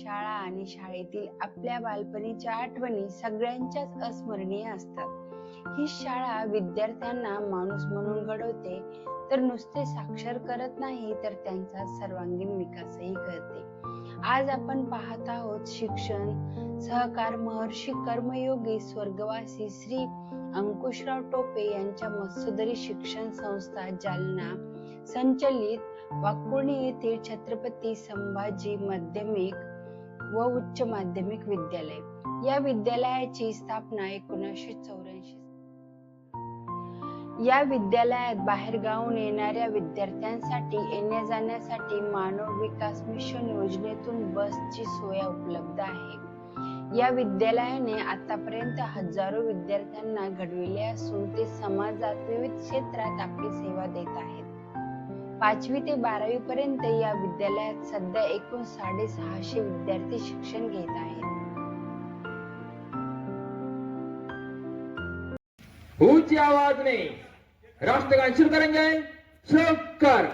शाळा आणि शाळेतील आपल्या बालपणीच्या आठवणी सगळ्यांच्याच अस्मरणीय असतात. ही शाळा विद्यार्थ्यांना माणूस म्हणून घडवते तर नुसते साक्षर करत नाही तर त्यांचा सर्वांगीण विकासही करते. आज आपण पाहत आहोत शिक्षण सहकार महर्षी कर्मयोगी स्वर्गवासी श्री अंकुशराव टोपे यांच्या मत्स्योदरी शिक्षण संस्था जालना संचलित वाकुर्णी येथील छत्रपती संभाजी माध्यमिक व उच्च माध्यमिक विद्यालय. या विद्यालयाची स्थापना एकोणीसशे चौऱ्याऐंशी या विद्यालयात बाहेरगावून येणाऱ्या विद्यार्थ्यांसाठी येण्या जाण्यासाठी मानव विकास मिशन योजनेतून बसची सोय उपलब्ध आहे. या विद्यालयाने आतापर्यंत हजारो विद्यार्थ्यांना घडविले असून ते समाजात विविध क्षेत्रात आपली सेवा देत आहेत. पाचवी ते बारावी पर्यंत या विद्यालयात सध्या एकूण साडेसहाशे विद्यार्थी शिक्षण घेत आहेत. ऊंची आवाज में राष्ट्रगान शुरू करेंगे. शुरू कर.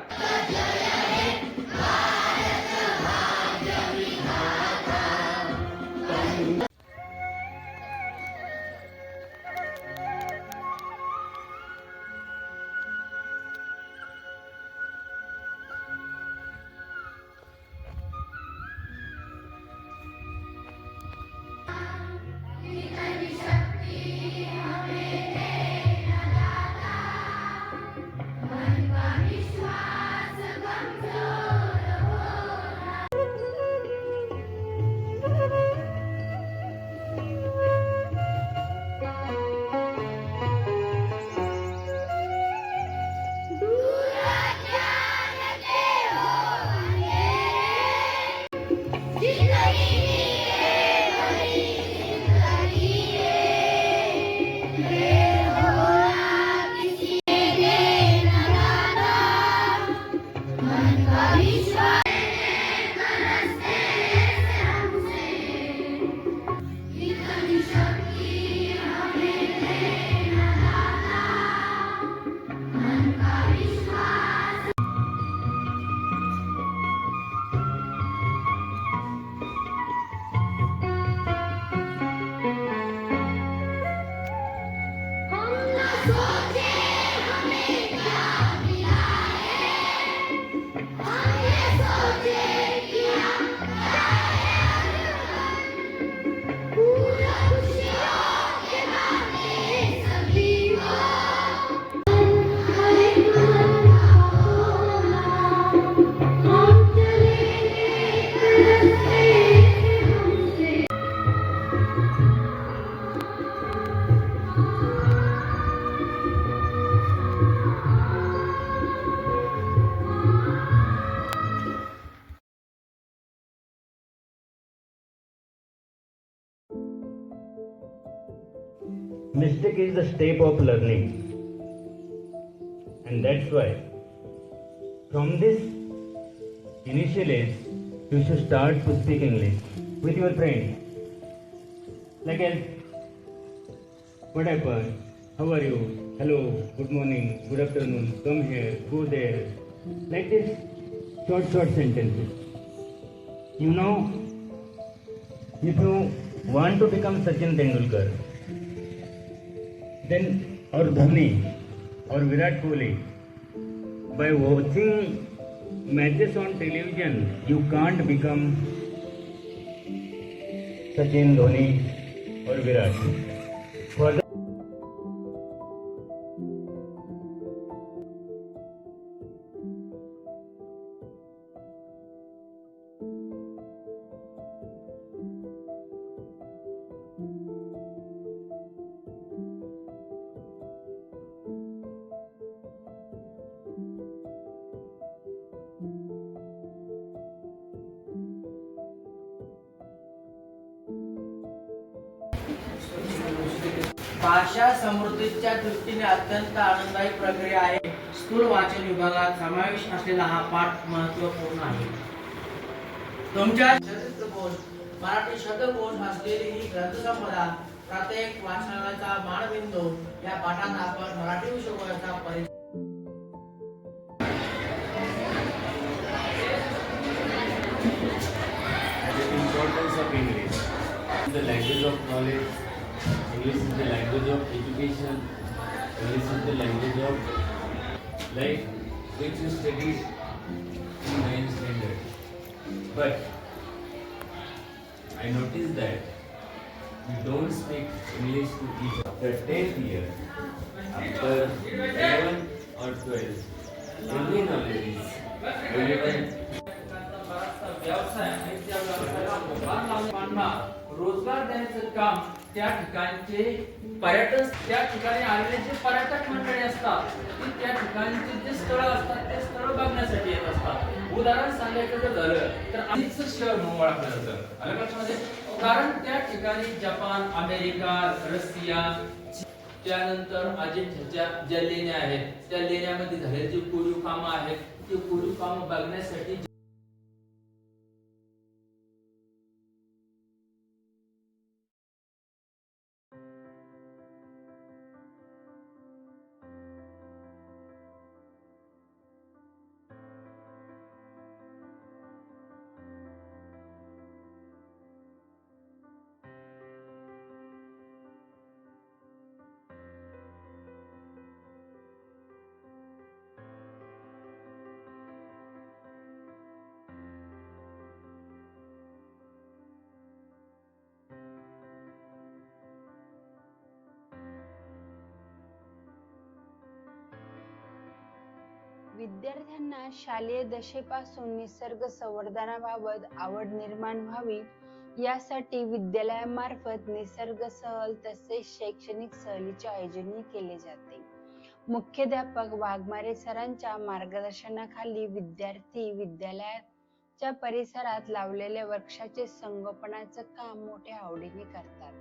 God. Mistake is the step of learning. And that's why, from this initial age, you should start to speak English with your friends. Like, else, what happened? How are you? Hello, good morning, good afternoon, come here, go there. Like this, short, short sentences. You know, if you want to become Sachin Tendulkar, then or Dhoni or Virat Kohli, by watching matches on television, you can't become Sachin Dhoni or Virat. भाषा समृद्धीच्या दृष्टीने अत्यंत आनंददायी प्रक्रिया आहे स्थूल वाचन विभागात समावेश असलेला हा पाठ महत्त्वपूर्ण आहे तुमच्या चरित्रकोश मराठी शब्दकोश असलेली ही ग्रंथसंपदा प्रत्येक वाचनालयाचा मानबिंदू या पाठात आपण मराठी विषयाचा परिचय Getting short the language of knowledge. English is the language of education. English is the language of life, which you studied in ninth standard. But I noticed that we don't speak English to each other. After 10th year, after 11 or 12, only knowledge is relevant बराचसा व्यवसाय आणि त्या व्यवसायाला मुखार लावून लोकांना रोजगार देण्याचं काम त्या ठिकाणचे पर्यटन त्या ठिकाणी आलेले जे पर्यटक मंडळी असतात ती त्या ठिकाणचे जे स्थळ असतात ते स्थळ बघण्यासाठी येत असतात. उदाहरण सांगायचं जर झालं तर आधीच शहर म्हणून ओळखलं जातं आलं लक्षामध्ये कारण त्या ठिकाणी जपान अमेरिका रशिया त्यानंतर अजिंठ्याच्या ज्या लेण्या आहेत त्या लेण्यामध्ये झालेली जी कोरीव कामं आहेत ते कोरीव कामं बघण्यासाठी विद्यार्थ्यांना शालेय दशेपासून निसर्ग संवर्धनाबाबत आवड निर्माण व्हावी यासाठी विद्यालयामार्फत निसर्ग सहल तसेच शैक्षणिक सहलीचे आयोजन केले जाते. मुख्याध्यापक वाघमारे सरांच्या मार्गदर्शनाखाली विद्यार्थी विद्यालयाच्या परिसरात लावलेल्या वृक्षाचे संगोपनाचं काम मोठ्या आवडीने करतात.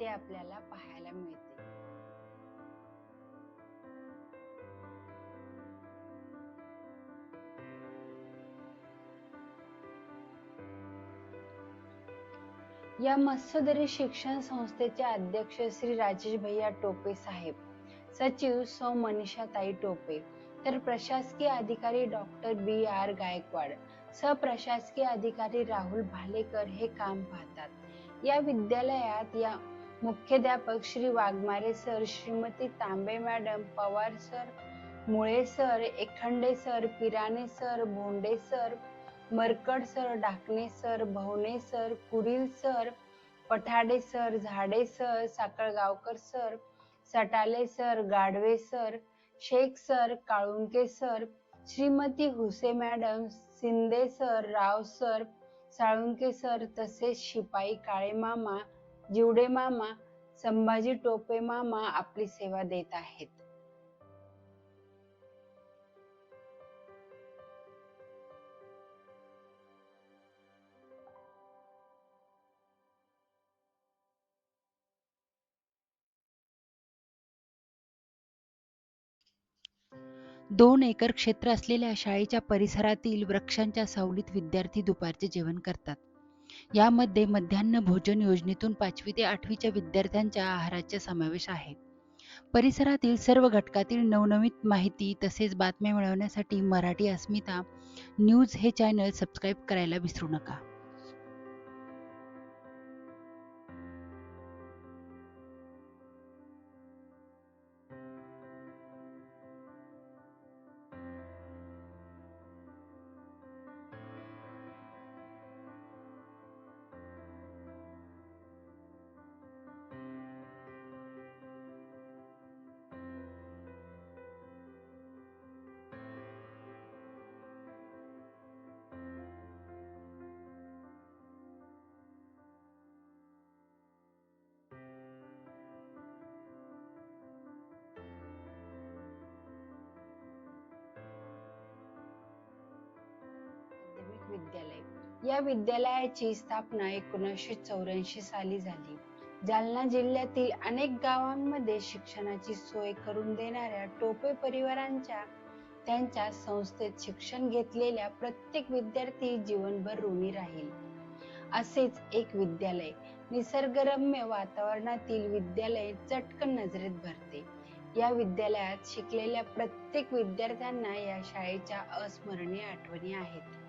ते आपल्याला पाहायला मिळते. या मत्स्यदरी शिक्षण संस्थेचे अध्यक्ष श्री राजेश भैया टोपे साहेब सचिव सौ मनीषाताई टोपे तर प्रशासकीय अधिकारी डॉक्टर बी आर गायकवाड सप्रशासकीय अधिकारी राहुल भालेकर हे काम पाहतात. या विद्यालयात या मुख्याध्यापक Shri Waghmare sir Shrimati Tambe madam Pawar sir Mule sir Ekhande sir Pirane sir Bhonde sir Markad sir Dakane sir Bhavane sir Kuril sir Pathade sir Zade sir Sakalgaonkar sir Satale sir Gadhave sir Shaikh sir Kalunke sir Shrimati Huse madam Shinde sir Rao sir Salunke sir तसेच शिपाई काळे मामा जिवडे मामा संभाजी टोपे मामा आपली सेवा देत आहेत. दोन एकर क्षेत्र असलेल्या शाळेच्या परिसरातील वृक्षांच्या सावलीत विद्यार्थी दुपारचे जेवण करतात. यामध्ये मध्यान्ह भोजन योजनेतून पाचवी ते आठवीच्या विद्यार्थ्यांच्या आहाराचा समावेश आहे. परिसरातील सर्व घटकातील नवनवीन माहिती तसेच बातम्या मिळवण्यासाठी मराठी अस्मिता न्यूज हे चॅनल सबस्क्राईब करायला विसरू नका. विद्यालय या विद्यालयाची स्थापना एकोणीसशे चौऱ्याऐंशी साली झाली. जालना जिल्ह्यातील अनेक गावांमध्ये शिक्षणाची सोय करून देणाऱ्या टोपे परिवारांच्या त्यांच्या संस्थेत शिक्षण घेतलेल्या प्रत्येक विद्यार्थी जीवनभर ऋणी राहील. असेच एक विद्यालय निसर्गरम्य वातावरणातील विद्यालय चटकन नजरेत भरते. या विद्यालयात शिकलेल्या प्रत्येक विद्यार्थ्यांना या शाळेच्या अस्मरणीय आठवणी आहेत.